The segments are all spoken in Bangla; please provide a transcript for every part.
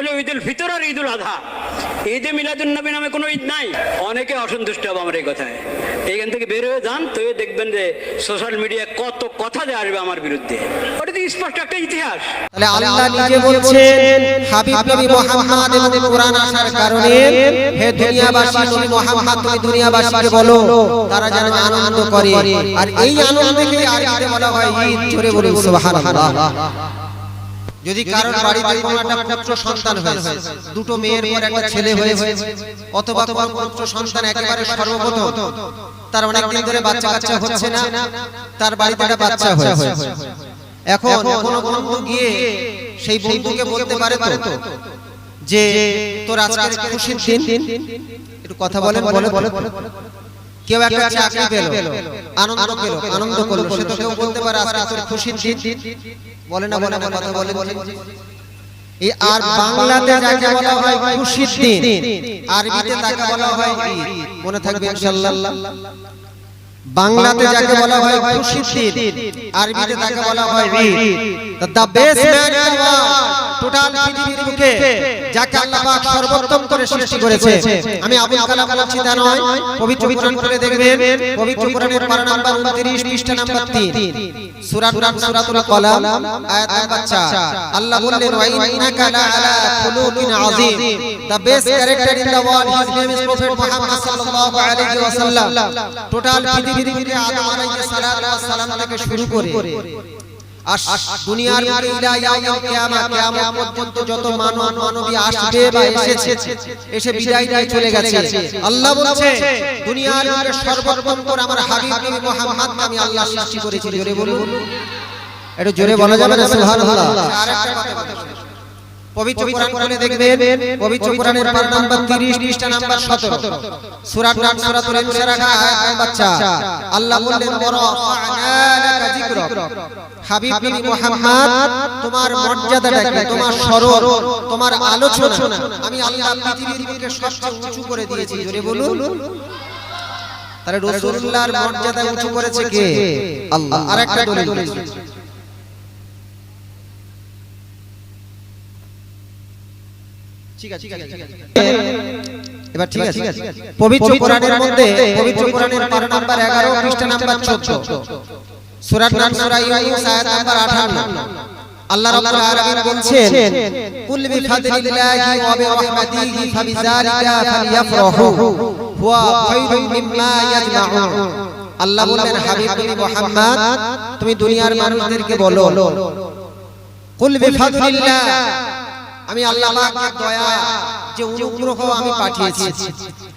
হলো ঈদুল ফিতর আর ঈদুল আধা। ঈদে মিলাদুল নবী নামে কোনো ঈদ নাই। অনেকে অসন্তুষ্ট হবে আমার এই কথায়। এইখান থেকে বের হয়ে যান তো দেখবেন যে সোশ্যাল মিডিয়ায় কত কথা যে আসবে আমার বিরুদ্ধে। ওটা তো স্পষ্ট একটা ইতিহাস। তাহলে আল্লাহ নিজে বলছেন হাবিব নবী মুহাম্মদ এবং কোরআন আসার কারণে হে দুনিয়াবাসী নবী মুহাম্মদ তুমি দুনিয়াবাসীকে বলো তারা যেন আনন্দ করে। আর এই আনন্দকে আরবিতে বলা হয় ঈদ জোরে বলুন সুবহানাল্লাহ। যদি কারোর বাড়িতে কোনো একটা পুত্র সন্তান হয়েছে দুটো মেয়ের পর একটা ছেলে হয়েছে অথবা কোনো পুত্র সন্তান একেবারে সর্বপ্রথম তার অনেক দিন ধরে বাচ্চা কাচ্চা হচ্ছে না তার বাড়িতে একটা বাচ্চা হয়েছে। এখন কোনো বন্ধু গিয়ে সেই বন্ধুকে বলতে পারে তো যে তোর আজকে খুশির দিন একটু কথা বলেন বলে বলে কেউ একটা চাকরি পেল আনন্দ পেল আনন্দ করল সে তো কেউ বলতে পারে আজকে তোর খুশির দিন। বলে না বলে না কথা বলে বলে এই আর বাংলাতে যাকে বলা হয় খুশির দিন আরবিতে তাকে বলা হয় ঈদ। মনে থাকবে ইনশাআল্লাহ বাংলাতে যাকে বলা হয় খুশির দিন আরবিতে তাকে বলা হয় Eid. The best man total পৃথিবীর বুকে যাকে আল্লাহ পাক সর্বোত্তম করে সৃষ্টি করেছে। আমি আবুল কালাম বলছি তা নয়, পবিত্র কোরআন খুলে দেখবেন। পবিত্র কোরআনের পারা নাম্বার 29 পৃষ্ঠা নাম্বার 3 সূরা নাম সূরাতুল কলাম, আয়াত নাম্বার 4 আল্লাহ বললেন, ওয়া ইন্নাকা লা আলা খুলুকিন আযীম। The best character in the world his name is prophet Muhammad সাল্লাল্লাহু আলাইহি ওয়াসাল্লাম। টোটাল পৃথিবীর বুকে আদম আলাইহিস সালাম থেকে শুরু করে দুনিয়ার পর্যন্ত যত মানব মানবী আসবে বা এসেছে এসে বিদায় নিয়ে চলে গেছে। আল্লাহ বলছে দুনিয়ার সর্বপ্রথম আমার হাবিব মুহাম্মদ আমি আল্লাহ সৃষ্টি করেছি। জোরে বলুন। একটু জোরে বলা যাবে না? সুবহানাল্লাহ। আরেকটা কথা পবিত্র কোরআন খুলে দেখবেন পবিত্র কোরআনের পারা নাম্বার 30 পৃষ্ঠা নাম্বার 17 সূরা নাম সূরাতুল ইনশিরাহ আয়াত নাম্বার 4 আল্লাহ বললেন ওয়ারাফা'না লাকা যিকরাক হাবিব নবী তোমার মর্যাদাটা কি তোমার স্মরণ তোমার আলোচনা। আমি আল্লাহ পৃথিবীর সবচেয়ে উঁচু করে দিয়েছি জোরে বলুন। তাহলে রাসূলুল্লাহর মর্যাদা উঁচু করেছে কে? আল্লাহ। আরেকটা দলিল ঠিক আছে ঠিক আছে এবার ঠিক আছে। পবিত্র কোরআনের মধ্যে পবিত্র কোরআনের পারা নাম্বার 11 পৃষ্ঠা নাম্বার 14 সূরা নাম সূরা ইউনূস আয়াত নাম্বার 58 আল্লাহ রাব্বুল আলামিন বলছেন কুল বিফাদলিল্লাহি ওয়া বিরহমাতিহি ফাবিযালিকা ফালইফরাহু হুয়া খায়রুম মিম্মা ইয়াজমাউন। আল্লাহ বললেন হাবিব নবী মুহাম্মদ তুমি দুনিয়ার মানুষদেরকে বলো। কুল বিফাদলিল্লাহ। আমি আল্লাহ পাকের দয়া যে অনুগ্রহ আমি পাঠিয়েছি।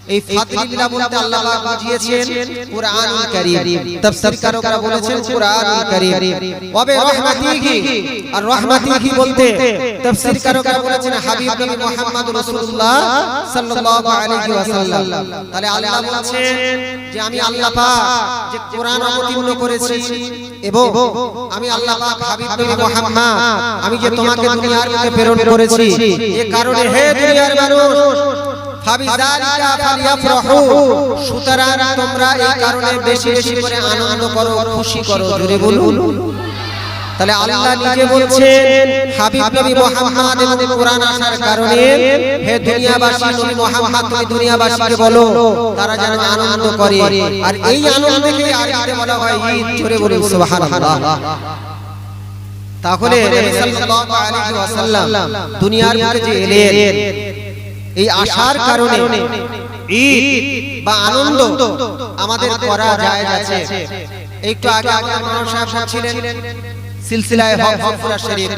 এই ফাদলিল্লাহ বলতে আল্লাহ পাক বুঝিয়েছেন কুরআনুল কারীম। তাফসীর কারকরা বলেছেন কুরআনুল কারীম। ওয়াবে রহমাতিহি আর রহমাতিহি বলতে? তাফসীর কারকরা বলেছেন হাবিব নবী মুহাম্মদ রাসূলুল্লাহ সাল্লাল্লাহু আলাইহি ওয়াসাল্লাম। তাহলে আল্লাহ বলছেন যে আমি আল্লাহ পাক যে কোরআন অবতীর্ণ করেছি এবং আমি আল্লাহ পাক হাবিব নবী মুহাম্মদ আমি যে তোমাকে দুনিয়ার বুকে প্রেরণ করেছি এ কারণে হে দুনিয়ার মানুষ ফাবিযালিকা ফালিয়াফরাহু। সুতরাং তোমরা এই কারণে বেশি বেশি করে আনন্দ করো খুশি করো জোরে বলুন। তাহলে আল্লাহ নিজে বলছেন হাবিব নবী মুহাম্মদ এবং কোরআন আসার কারণে হে দুনিয়াবাসী নবী মুহাম্মদ তুমি দুনিয়াবাসীকে বলো তারা যেন আনন্দ করে। আর এই আনন্দকে আরবিতে বলা হয় ঈদ জোরে বলুন সুবহানাল্লাহ। তাহলে নবী সাল্লাল্লাহু আলাইহি ওয়াসাল্লাম দুনিয়ার বুকে যে এলেন এই আশার কারণে ঈদ বা আনন্দ আমাদের করা যায় আছে। একটু আগে আমাদের মানব সাহেব ছিলেন সিলসিলায়ে হক ফুরফুরা শরীফ।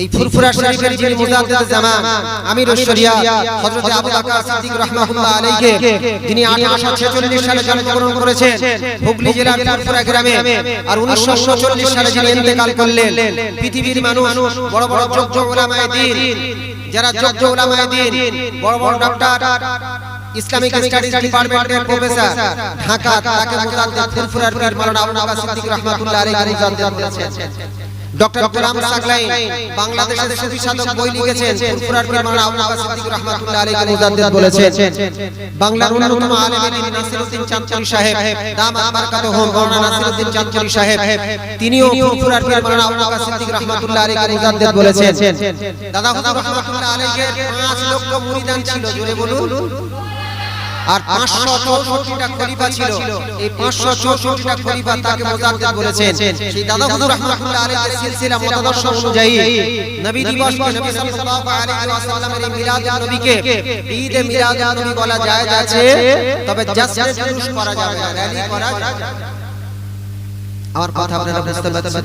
এই ফুরফুরা শরীফের যিনি মুজাদ্দিদ জামান আমির শরিয়া, হযরত আবু বকর সিদ্দিক রাহমাতুল্লাহ আলাইহি, যিনি 1846 সালে জন্মগ্রহণ করেছেন, হুগলি জেলার ফুরফুরা গ্রামে। আর 1939 সালে যিনি ইন্তেকাল করলেন, পৃথিবীর মানুষ, বড় বড় যোগ্য উলামায়ে দ্বীন যারা যোগ্য উলামায়ে দিন বড় বড় ডক্টর ইসলামিক স্টাডিজ ডিপার্টমেন্টের প্রফেসর ঢাকা তাকে মুজাদ্দিদ ফুরফুরার পীর মাওলানা আবু সিদ্দিক রাহমাতুল্লাহ আলাইহি মুজাদ্দিদ বলেছেন। ডক্টর গোলাম সাকলাই বাংলাদেশের সুফি সাধক বই লিখেছেন ফুরফুরার পীর মাওলানা আবু বকর সিদ্দিক রাহমাতুল্লাহ আলাইহি মুজাদ্দিদ বলেছেন বাংলার অন্যতম আলেম দিন নাসিরউদ্দিন চাঁদপুরি সাহেব দামাত বারাকাতুহুম মাওলানা নাসিরউদ্দিন চাঁদপুরি সাহেব তিনিও ফুরফুরার পীর মাওলানা আবু বকর সিদ্দিক রাহমাতুল্লাহ আলাইহি মুজাদ্দিদ বলেছেন দাদা হুজুর রাহমাতুল্লাহ আলাইহি 5 লক্ষ মুরিদান ছিল জোরে বলুন। আর পাঁচশো চৌষট্টিটা খলিফা ছিল। এই পাঁচশো চৌষট্টিটা খলিফা তাকে মোজাদ্দেদ বলেছেন। সেই দাদা হুজুর রহমাতুল্লাহ আলাইহির সিলসিলা মতাদর্শ অনুযায়ী নবী দিবসকে নবী সাল্লাল্লাহু আলাইহি ওয়াসাল্লামের এই মিলাদুন নবীকে ঈদে মিলাদুন নবী বলা যায় আছে তবে জাসরে জুলুস করা যাবে না, র্যালি করা যাবে আমার কথা আপনারা বুঝতে পারছেন?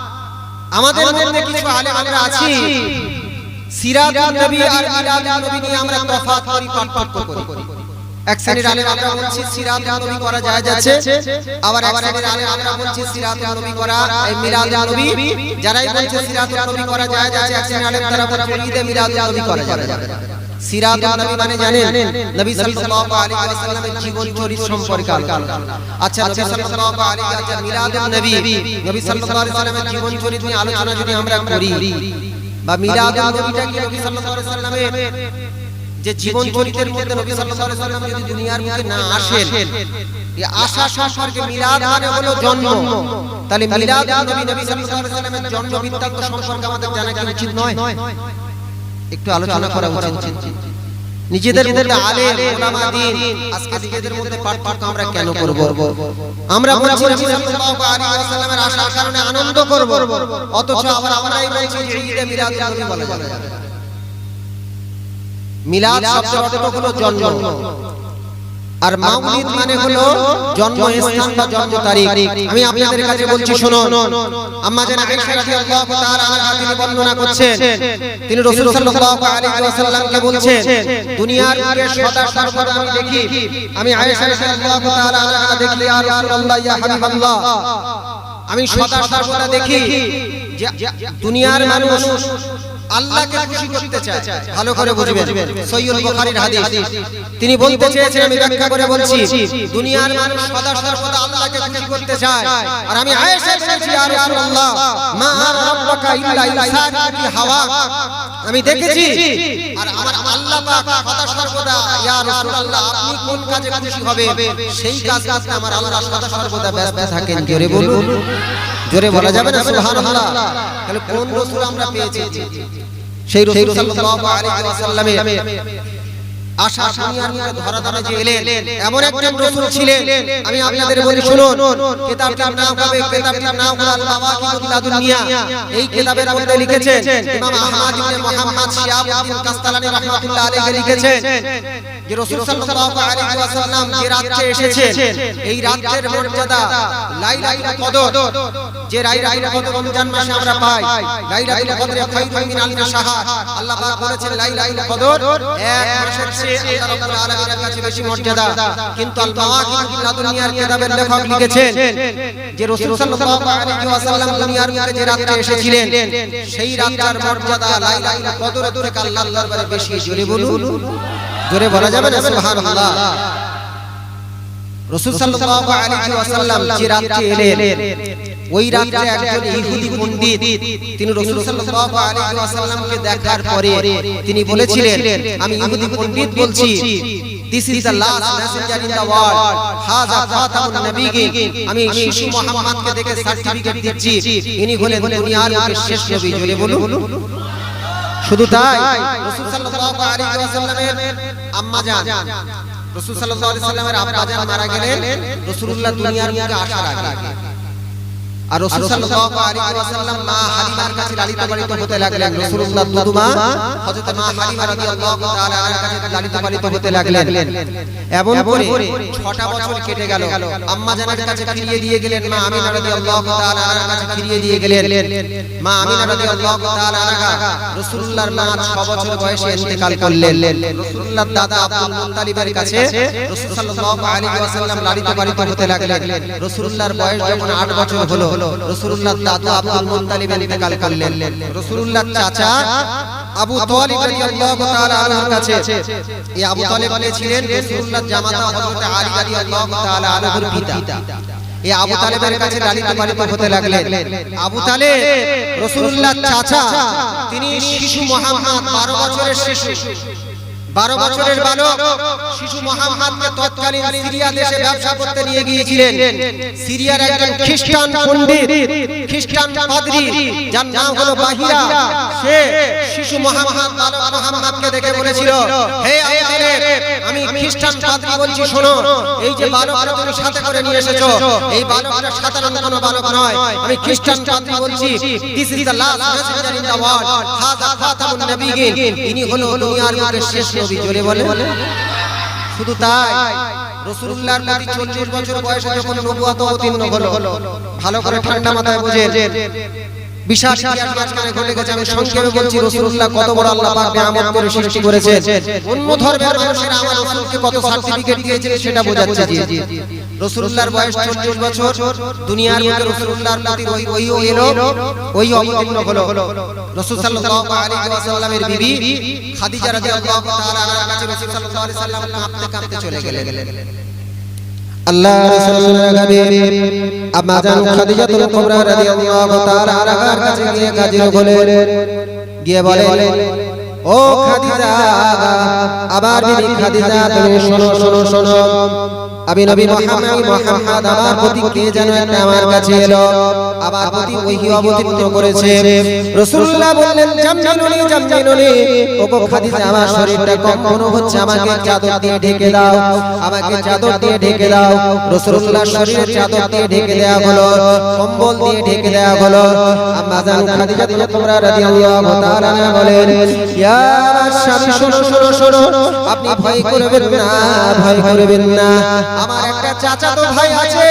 আমাদের মধ্যে কিছু আলেম আমরা আছি। সিরাতুন নবী আর মিলাদুন নবী নিয়ে আমরা তফাৎ করি পার্থক্য করি। এক শ্রেণির আলেম আমরা বলছি সিরাতুন নবী করা যায় যাচ্ছে। আবার এক শ্রেণির আলেম আমরা বলছি সিরাতুন নবী করা এই মিলাদুন নবী। যারাই বলছে সিরাতুন নবী করা যায় যাচ্ছে এক শ্রেণির আলেম তারা বলছে ঈদে মিলাদুন নবী করা যাবে সিরাতুন নবী মানে জানেন? নবী সাল্লাল্লাহু আলাইহি ওয়াসাল্লামের জীবন চরিত্র সম্পর্কে আচ্ছা নবী সাল্লাল্লাহু আলাইহি আচ্ছা মিলাদুন নবী। নবী সাল্লাল্লাহু আলাইহি ওয়াসাল্লামের জীবন চরিত্র নিয়ে আলোচনা যদি আমরা করি। বা মিলাদুন নবীটা কি নবী সাল্লাল্লাহু আলাইহি ওয়াসাল্লামের যে জীবন চরিত্রের মধ্যে নবী সাল্লাল্লাহু আলাইহি ওয়াসাল্লাম যদি দুনিয়ার মুখে না আসেন। এই আশা সম্পর্কে মিলাদ মানে হলো জন্ম। তাহলে মিলাদ নবী নবী সাল্লাল্লাহু আলাইহি ওয়াসাল্লামের জন্ম বৃত্তান্ত সম্পর্কে আমাদের জানা কি উচিত নয় একটু আলোচনা করা উচিত। নিজেদের মধ্যে আলে ওলামা দিন আজকে নিজেদের মধ্যে পার্থক্য আমরা কেন করব? আমরা বলছি নবী সাল্লাল্লাহু আলাইহি ওয়াসাল্লামের আসার কারণে আনন্দ করব। অথচ আবার আমরাই বলছি যে ঈদে মিলাদ নবী বলা মিলাদ শব্দের অর্থ হলো জন্ম। আর মাউলিদ মানে হলো জন্মস্থান বা জন্ম তারিখ। আমি আপনাদের কাছে বলছি, শুনুন। আম্মা জান আয়েশা রাদিয়াল্লাহু তাআলা তিনি বর্ণনা করছেন। তিনি রাসূল সাল্লাল্লাহু আলাইহি ওয়াসাল্লামকে বলছেন, দুনিয়ার বুকে সদা সর্বদা আমি দেখি, আমি আয়েশা রাদিয়াল্লাহু তাআলা দেখি, ইয়া রাসূলুল্লাহ, ইয়া হাবিবাল্লাহ। আমি সদা সর্বদা দেখি যে দুনিয়ার মানুষ আল্লাহকে খুশি করতে চায়। ভালো করে বুঝবেন। সহিহুল বুখারীর হাদিস। তিনি বলতে চেয়েছেন আমি ব্যাখ্যা করে বলছি দুনিয়ার মানুষ সদা সর্বদা আল্লাহকে খুশি করতে চায়। আর আমি আয়েশা বলছি ইয়া রাসূলুল্লাহ। মা রাব্বাকা ইল্লা ইনসানি হাওয়া। আমি দেখেছি। আর আমার আল্লাহ পাক সদা সর্বদা ইয়া রাসূলুল্লাহ আপনি কোন কাজে খুশি হবে? সেই কাজ করতে আমার আল্লাহ সদা সর্বদা ব্যস্ত থাকেন জোরে বলুন। জোরে বলা যাবে না? সুবহানাল্লাহ। তাহলে কোন রাসূল আমরা পেয়েছি? সেই রাসূল সাল্লাল্লাহু আলাইহি ওয়াসাল্লামের আশা দুনিয়ার ধরা ধরা যে এলেন এমন একজন রাসূল ছিলেন। আমি আপনাদের বলি শুনুন কিতাবটির নাম হবে কিতাবটির নাম হলো আল মাওয়াকিবুল লাদুনিয়া এই কিতাবের মধ্যে লিখেছেন ইমাম আহমদ ইবনে মুহাম্মদ শিহাবউদ্দিন কাস্তালানি রাহমাতুল্লাহ আলাইহি লিখেছেন। যে রাসূল সাল্লাল্লাহু আলাইহি ওয়াসাল্লাম যে রাতে এসেছেন এই রাতের মর্যাদা লাইলাতুল কদর। যে লাইলাতুল কদর রমজান মাসে আমরা পাই। লাইলাতুল কদরে খায়রুম মিন আলফি শাহর আল্লাহ পাক বলেছেন লাইলাতুল কদর এক মাসের চেয়ে আল্লাহ রাব্বুল আলামিনের কাছে বেশি মর্যাদা। কিন্তু আল মাওয়াকিবুল লাদুনিয়ার কিতাবের লেখক লিখেছেন যে রাসূল সাল্লাল্লাহু আলাইহি ওয়াসাল্লাম দুনিয়ার মুখে যে রাতে এসেছিলেন। সেই রাতের মর্যাদা লাইলাতুল কদর থেকে আল্লাহর দরবারে বেশি জোরে বলুন। জোরে বলা যাবে না? সুবহানাল্লাহ। রাসূল সাল্লাল্লাহু আলাইহি ওয়াসাল্লাম যে রাতে এলেন। ওই রাতে একজন ইহুদি পণ্ডিত, তিনি রাসূল সাল্লাল্লাহু আলাইহি ওয়াসাল্লামকে দেখার পরে তিনি বলেছিলেন, আমি ইহুদি পণ্ডিত বলছি this is last messenger in world হাযা খাতামুন নবিয়িন আমি শিশু মুহাম্মদকে দেখে সার্টিফিকেট দিচ্ছি, ইনি হলেন দুনিয়ার শেষ নবী। জোরে বলুন। শুধু তাই, রাসূল সাল্লাল্লাহু আলাইহি ওয়াসাল্লামের আম্মা জান সাল্লাল্লাহু আলাইহি ওয়াসাল্লামের আব্বা জান মারা গেলেন, রাসূলুল্লাহ দুনিয়ার মুখে আসার আগে আর রাসূল সাল্লাল্লাহু আলাইহি ওয়াসাল্লাম মা হালিমার কাছে লালিত পালিত হতে লাগলেন। রাসূলুল্লাহ দুদুমা হযরত মা হালিমা রাদিয়াল্লাহু তাআলা আনহার কাছে লালিত পালিত হতে লাগলেন। এমন করে ছটা বছর কেটে গেল। আম্মা জানের কাছে ফিরিয়ে দিয়ে গেলেন। মা আমিনা রাদিয়াল্লাহু তাআলা আনহার কাছে ফিরিয়ে দিয়ে গেলেন। মা আমিনা রাদিয়াল্লাহু তাআলা আনহা রাসূলুল্লাহর মা 6 বছর বয়সে ইন্তেকাল করলেন। রাসূলুল্লাহর দাদা আব্দুল মুত্তালিবের কাছে রাসূল সাল্লাল্লাহু আলাইহি ওয়াসাল্লাম লালিত পালিত হতে লাগলেন। রাসূলুল্লাহর বয়স যখন 8 বছর হলো রাসূলুল্লাহর দাদা আব্দুল মুত্তালিব ইন্তেকাল করলেন। রাসূলুল্লাহর চাচা আবু তালিব রাদিয়াল্লাহু তাআলা আনহুর কাছে, এই আবু তালিব ছিলেন রাসূলুল্লাহর জামাতা হযরত আলী রাদিয়াল্লাহু তাআলা আনহুর পিতা। এই আবু তালেবের কাছে লালিত পালিত হতে লাগলেন আবু তালেব রাসূলুল্লাহর চাচা, তিনি শিশু মুহাম্মদ 12 বছরের শিশু। বারো বছরের বালক শিশু মোহাম্মদকে তৎকালীন সিরিয়া দেশে ব্যবসা করতে নিয়ে গিয়েছিলেন। সিরিয়ার একজন খ্রিস্টান পণ্ডিত, খ্রিস্টান পাদ্রী, যার নাম হলো বাহিরা। সে শিশু মোহাম্মদ, বালক মোহাম্মদকে দেখে বলেছিল, হে আমি খ্রিস্টান পাদ্রী বলছি শোনো এই যে বালকটা তুমি সাথে করে নিয়ে এসেছ এই বালকটা সাধারণ কোনো বালক নয় আমি খ্রিস্টান পাদ্রী বলছি this is the last messenger in the world হাযা খাতামুন নবিয়িন ইনি হলো দুনিয়ার বুকের শেষ নবী জোরে বলে শুধু তাই রসুল্লাহর প্রতি চল্লিশ বছর বয়সে যখন নবুয়াত অবতীর্ণ হলো ভালো করে ঠান্ডা মাথায় বোঝেন। বিশাল মাঝখানে ঘটে গেছে। আমি সংক্ষেপে বলছি রাসূলুল্লাহ কত বড় আল্লাহ পাক নিয়ামত করে সৃষ্টি করেছেন। অন্য ধর্মের মানুষেরা আমার রাসূলকে কত সার্টিফিকেট দিয়েছে সেটা বোঝাচ্ছে জি রাসূলুল্লাহর বয়স 40 বছর দুনিয়ার বুকে রাসূলুল্লাহর প্রতি ওই ওই এলো ওই অবতীর্ণ হলো। রাসূল সাল্লাল্লাহু আলাইহি ওয়াসাল্লামের বিবি খাদিজা রাদিয়াল্লাহু তাআলা আনহার কাছে রাসূল সাল্লাল্লাহু আলাইহি ওয়াসাল্লাম কাঁপতে কাঁপতে চলে গেলেন। আল্লাহ রাসূলের হাবিব আম্মা জান খাদিজাতুল কুবরা রাদিয়াল্লাহু তাআলা আনহার কাছে গিয়ে হাজির হলেন গিয়ে বলেন ও খাদিজা আবার বিবি খাদিজা তুমি শোনো শোনো শোনো আমি নবী মুহাম্মদ মুহাম্মদ আমার প্রতি কে যেন একটা আমার কাছে এলো? আমার প্রতি ওহী অবতীর্ণ করেছে। রাসূলুল্লাহ বললেন জামজানুনি জামজানুনি ও গো খাদিজা আমার শরীরটা কম্পন হচ্ছে আমাকে চাদর দিয়ে ঢেকে দাও। আমাকে চাদর দিয়ে ঢেকে দাও। রাসূলুল্লাহ শরীরে চাদর দিয়ে ঢেকে দেয়া হলো। কম্বল দিয়ে ঢেকে দেয়া হলো। আম্মা জান খাদিজা তোমরা রাদিয়াল্লাহু তাআলা বলেন ইয়া স্বামী শোনো শোনো শোনো আপনি ভয় করবেন না ভয় করবেন না আমার একটা চাচা তো ভাই আছে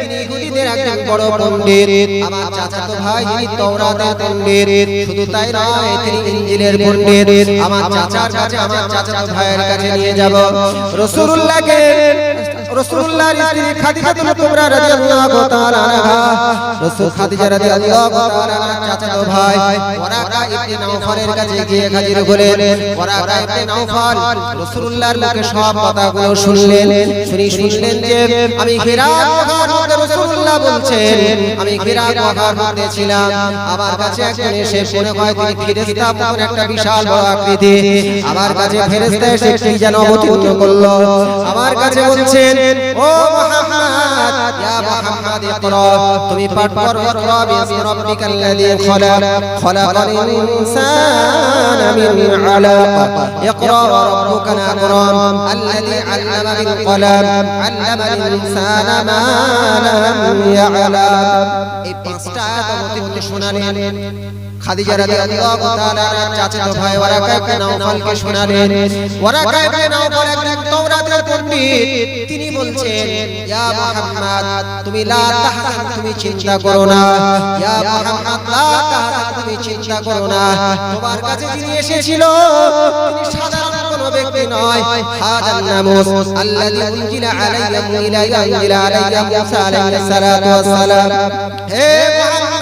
তিনি ইহুদিদের একজন বড় পণ্ডিত। আমার চাচা তো ভাই যিনি তাওরাতের পণ্ডিত। শুধু তাই নয় তিনি ইনজিলের পণ্ডিত। আমার চাচার কাছে আমার চাচা ভাইয়ের কাছে নিয়ে যাব। রাসূলুল্লাহকে রাসূলুল্লাহর স্ত্রী খাদিজাতুল কুবরা রাদিয়াল্লাহু তাআলা আনহা। রাসূল খাদিজা রাদিয়াল্লাহু তাআলা চাচাতো ভাই। ওরাকা ইবনে নাওফালের কাছে গিয়ে হাজির হলেন। ওরাকা ইবনে নাওফাল। রাসূলুল্লাহর মুখে সব কথাগুলো শুনলেন। শুনি শুনলেন যে আমি মধ্যে রাসূলুল্লাহ বলছেন। আমি মধ্যে ছিলাম। আমার কাছে একজন এসে মনে হয় তিনি ফেরেশতা মতন একটা বিশাল বড় আকৃতি আমার কাছে ফেরেশতা এসে কি যেন অবতীর্ণ করল আমার কাছে বলছেন ও মুহাম্মদ ইয়া মুহাম্মদ ইকরা তুমি পাঠ করো ইকরা বিসমি রাব্বিকাল্লাযী খলাক। খলাকাল ইনসানা মিন আলাক ইকরা রাব্বুকাল আকরাম আল্লাযী আল্লামা বিল কলাম আল্লামাল ইনসানা মা লাম ইয়ালাম এই পাঁচটা আয়াত অবতীর্ণ শোনালেন। খাদিজা রাদিয়াল্লাহু তাআলা চাচাতো ভাই ওয়ারাকা ইবনে নাওফালকে শোনালেন। ওয়ারাকা ইবনে নাওফাল একজন তাওরাতের পণ্ডিত। বলছেন, ইয়া মুহাম্মদ, তুমি লা তাহজান তুমি চিন্তা করো না। ইয়া মুহাম্মদ, লা তাহজান তুমি চিন্তা করো না। তোমার কাছে যিনি এসেছিল, তিনি সাধারণ কোনো ব্যক্তি নয়। হাজার নামুস, আল্লাযী উনজিলা আলাইয়া ইলা ইনজিলা আলাইয়া মুসা আলাইহিস সালাম। হে মুহাম্মদ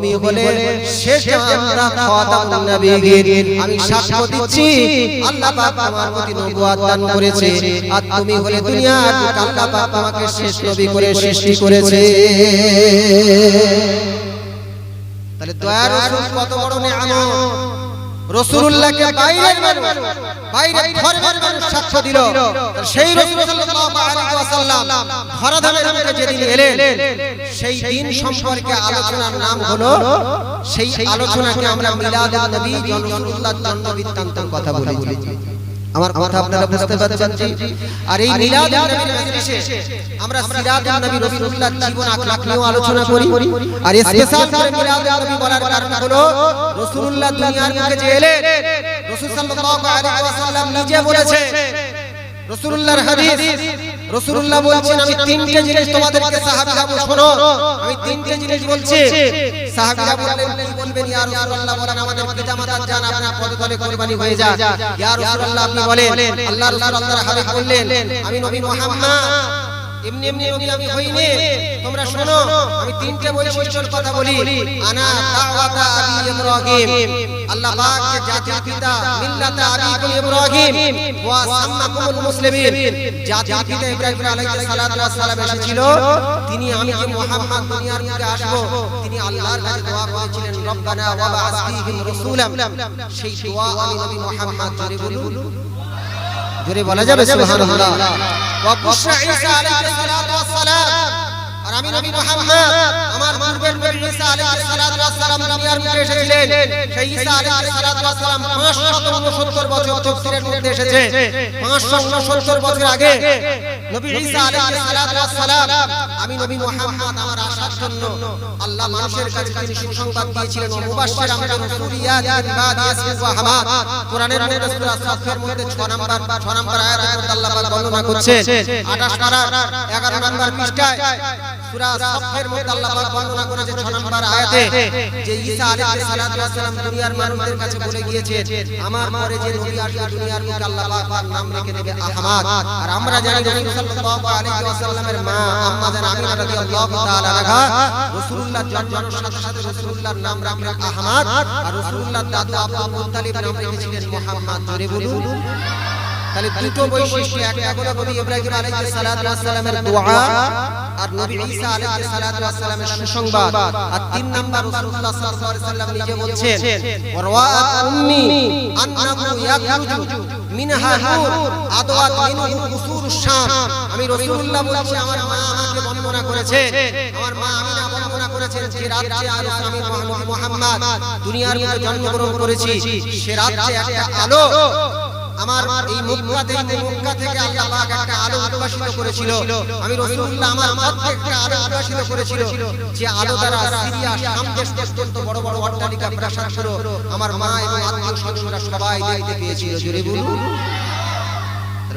তুমি হলে শেষ আমরা খাতামুন নবীগির আমি সাক্ষ্য দিচ্ছি। আল্লাহ পাক আমার প্রতি নবুয়াত দান করেছে। আর তুমি হলে দুনিয়ার আল্লাহ পাক আমাকে শেষ নবী করে সৃষ্টি করেছে। তাহলে দয়ার কত বড় নিয়ামত। রসুল্লাহকে বাইরের মানুষ মানুষ সাক্ষ্য দিল। সেই রসুল সাল্লাল্লাহু আলাইহি ওয়াসাল্লাম ধরাধামের মধ্যে যেদিন এলেন সেই দিন সম্পর্কে আলোচনার নাম হলো সেই আলোচনাকে আমরা মিলাদ নবী রাসূলুল্লাহ জন্ম বৃত্তান্তের কথা বলেছি। আমার কথা আপনারা বুঝতে পারছেন জি? আর এই মিলাদ নবীর মজলিসে আমরা সিরাতুন নবী রাসূলুল্লাহ জীবন আখলাক নিয়ে আলোচনা করি। আর স্পেশাল করে মিলাদ নবী বলার কারণ হলো রাসূলুল্লাহ দুনিয়ার মুখে যে এলেন রাসূল সাল্লাল্লাহু আলাইহি ওয়াসাল্লাম নিজে বলেছে রাসূলুল্লাহর হাদিস রাসূলুল্লাহ বলছেন আমি তিনটে জিনিস তোমাদেরকে সাহাবিরা শোনো আমি তিনটে জিনিস বলছি সাহাবীরা বলবেন ইয়া রাসূলুল্লাহ বলেন আমাদের পিতামাতার জান আপনার পদতলে কুরবানি হয়ে যাক ইয়া রাসূলুল্লাহ আপনি বলেন আল্লাহ রাসূল আল্লাহর হাবিব বললেন আমি নবী মুহাম্মদ এমনি এমনি নবী আমি হইনি তোমরা শোনো, আমি কথা বলি। আনা দাওয়াতা আবি ইব্রাহিম। আল্লাহ পাক জাতির পিতা, মিল্লাতা আবিকুম ইব্রাহিম। ওয়া সাম্মাকুমুল মুসলিমিন। জাতির পিতা ইব্রাহিম আলাইহিস সালাতু ওয়াস সালাম এসেছিল। তিনি আমি যে মুহাম্মদ দুনিয়ার মধ্যে আসব, তিনি আল্লাহর কাছে দোয়া করেছিলেন, রব্বানা ওয়া বা'আস রাসূলাম। সেই দোয়া নবী মুহাম্মদ বলা যাবে, সুবহানাল্লাহ। ওয়া বুশরা ঈসা আলাইহিস সালাতু আর আমি নবী মুহাম্মদ, আমার পূর্বের নবী ঈসা আলাইহিস সালাতু ওয়াস সালাম দুনিয়ার মধ্যে এসেছিলেন। সেই ঈসা আলাইহিস সালাতু ওয়াস সালাম 569 বছর তাফসীরের মধ্যে এসেছে। 569 বছর আগে আমি নবী মোহাম্মদ আমার আশার জন্য আল্লাহ মানুষের কাছে তিনি সুসংবাদ দিয়েছিলেন মুবাশশির আমরা রাসূলিয়াত মিন ইয়াসিন ওয়া হামাদ। কোরআনের মধ্যে সূরা সাফের মধ্যে 6 নাম্বার 6 নাম্বার আয়াত আল্লাহ পাক বর্ণনা করছেন। 28 পারা 11 নাম্বার পৃষ্ঠায় সূরা সাফের মধ্যে আল্লাহ পাক বর্ণনা করেছে 6 নাম্বার আয়াতে, যে ঈসা আলাইহিস সালাতু ওয়াস সালাম দুনিয়ার মানুষদের কাছে বলে গিয়েছে, আমার পরে যে নবী আসবে দুনিয়ার মধ্যে আল্লাহ পাক তার নাম রেখে দেবে আহমদ। আর আমরা জানি নবী সাল্লাল্লাহু আলাইহি ওয়াসাল্লামের মা আম্মা জান আমিনা রাদিয়াল্লাহু তাআলা আনহা, রাসূলুল্লাহ জন্মানোর সাথে সাথে রাসূলুল্লাহর নাম রাখলেন আহমদ, আর রাসূলুল্লাহর দাদু আব্দুল মুত্তালিব নাম রেখেছিলেন মুহাম্মদ। জোরে বলুন। তাহলে দুটো বৈশিষ্ট্য, একটা হলো নবী ইব্রাহিম আলাইহিস সালাতু ওয়াস সালামের দোয়া আর নবী ঈসা আলাইহিস সালাতু ওয়াস সালামের সুসংবাদ। আর তিন নাম্বার রাসূলুল্লাহ সাল্লাল্লাহু আলাইহি সাল্লাম নিজে বলছেন ওয়ারাআত উম্মি আন্নাহু ইয়াখরুজু মিনহা নূর। আদওয়াত মিনহু কুসুর শাম। আমি রাসূলুল্লাহ বলছি আমার মা আমাকে বর্ণনা করেছে। আমার মা আমিনা বর্ণনা করেছেন যে রাত্রে আর আমি মুহাম্মদ দুনিয়ার মধ্যে জন্মগ্রহণ করেছি সে রাত্রে একটা আলো। আমার এই মক্কা থেকে মক্কা থেকে আল্লাহ পাক একটা আলো করেছিল। আমি রসুল্লাহ আমার প্রত্যেকটা আলো উদ্ভাসিত করেছিল। যে আলো দ্বারা সিরিয়া শাম দেশ পর্যন্ত বড় বড় অট্টালিকা প্রাসাদ আমার মা এবং আত্মীয় স্বজনরা সবাই দেখতে পেয়েছিল। জোরে বলুন।